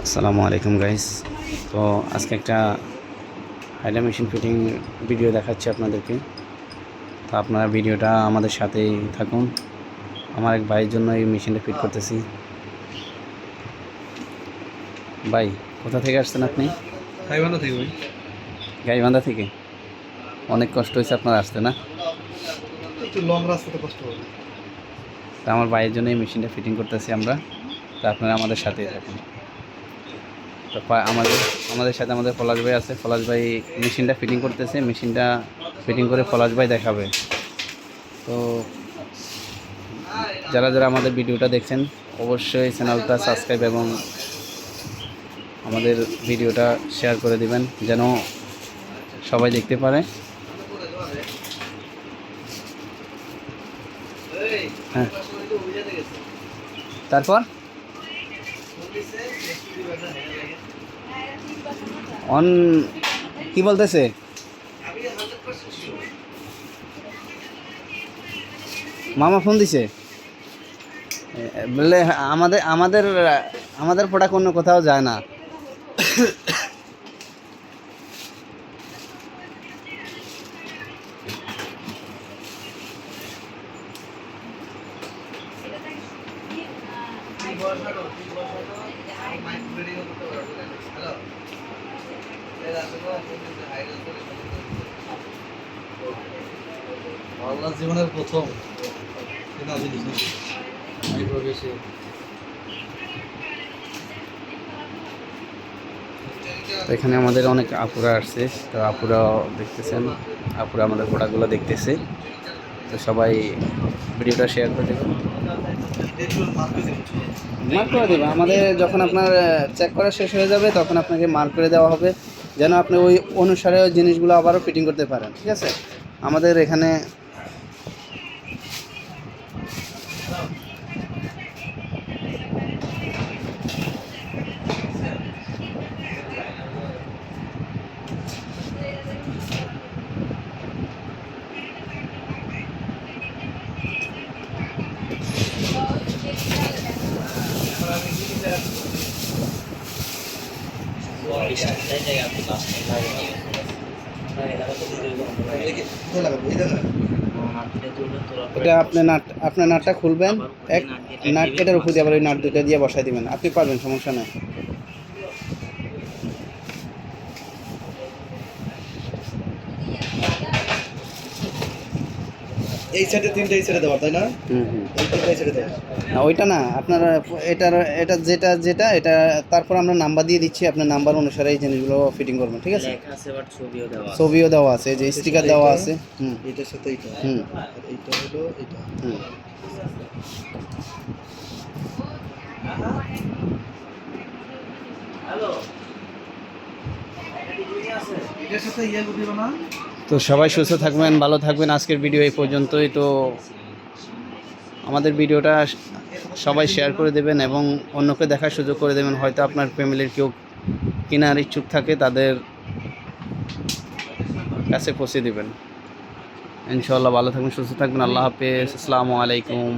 আসসালামু আলাইকুম গাইস তো আজকে একটা হাইডা মেশিন ফিটিং ভিডিও দেখাচ্ছি আপনাদেরকে। তো আপনারা ভিডিওটা আমাদের সাথেই থাকুন। আমার এক ভাইয়ের জন্য এই মেশিনটা ফিট করতেছি। ভাই কোথা থেকে আসছেন আপনি? হাইওয়ানা থেকে ভাই। গাইবান্ধা থেকে? অনেক কষ্ট হয়েছে আপনার আসতে না? একটু লং রাস্তাতে কষ্ট হবে। তো আমার ভাইয়ের জন্য এই মেশিনটা ফিটিং করতেছি আমরা। তো আপনারা আমাদের সাথেই থাকুন। আমাদের আমাদের সাথে আমাদের পলাশ ভাই আছে। পলাশ ভাই মেশিনটা ফিটিং করতেছে, মেশিনটা ফিটিং করে পলাশ ভাই দেখাবে। তো যারা যারা আমাদের ভিডিওটা দেখছেন, অবশ্যই চ্যানেলটা সাবস্ক্রাইব এবং আমাদের ভিডিওটা শেয়ার করে দিবেন, যেন সবাই দেখতে পারে। হ্যাঁ। তারপর? অন কি বলতেছে? মামা ফোন দিছে। এ, বললে আমাদের আমাদের আমাদের প্রোডাক্ট অন্য কোথাও যায় না। বাংলা জীবনের প্রথম এখানে আমাদের অনেক আপুরা আসছে। তো আপুরা দেখতেছেন। আপুরা আমাদের প্রোডাক্টগুলো দেখতেছে। তো সবাই ভিডিওটা শেয়ার করে দেবেন। মার্ক করে দেবে। আমাদের যখন আপনার চেক করা শেষ হয়ে যাবে, তখন আপনাকে মার্ক করে দেওয়া হবে। যেন আপনি ওই অনুসারে ওই জিনিসগুলো আবারও ফিটিং করতে পারেন ঠিক আছে? আমাদের এখানে এটা আপনি নাট আপনার নাটটা খুলবেন, এক নাট এটার উপর দিয়ে আবার ওই নাট দুটো দিয়ে বসাই দিবেন। আপনি পারবেন, সমস্যা নাই। এই সাইডে তিনটা এই সাইডে দেওয়া তাই না? হুম হুম। এই সাইডে দেওয়া না ওইটা না আপনার এটার এটা যেটা যেটা এটা তারপর আমরা নাম্বার দিয়ে দিচ্ছি আপনার নাম্বার অনুসারে এই জিনিসগুলো ফিটিং করবেন ঠিক আছে? লেখা আছে বাট ছবিও দেওয়া আছে। ছবিও দেওয়া আছে যে স্টিকার দেওয়া আছে হুম। এইটার সাথে এইটা। হুম। আর এইটা হলো এইটা। হুম। এটার সাথে ইয়ে দিল না তো সবাই সুস্থ থাকবেন, ভালো থাকবেন। আজকের ভিডিও এই পর্যন্তই। তো আমাদের ভিডিওটা সবাই শেয়ার করে দেবেন এবং অন্যকে দেখার সুযোগ করে দেবেন। হয়তো আপনার ফ্যামিলির কেউ কেনার ইচ্ছুক থাকে, তাদের কাছে পৌঁছে দেবেন। ইনশাল্লাহ ভালো থাকবেন, সুস্থ থাকবেন। আল্লাহ হাফেজ। আসসালামু আলাইকুম।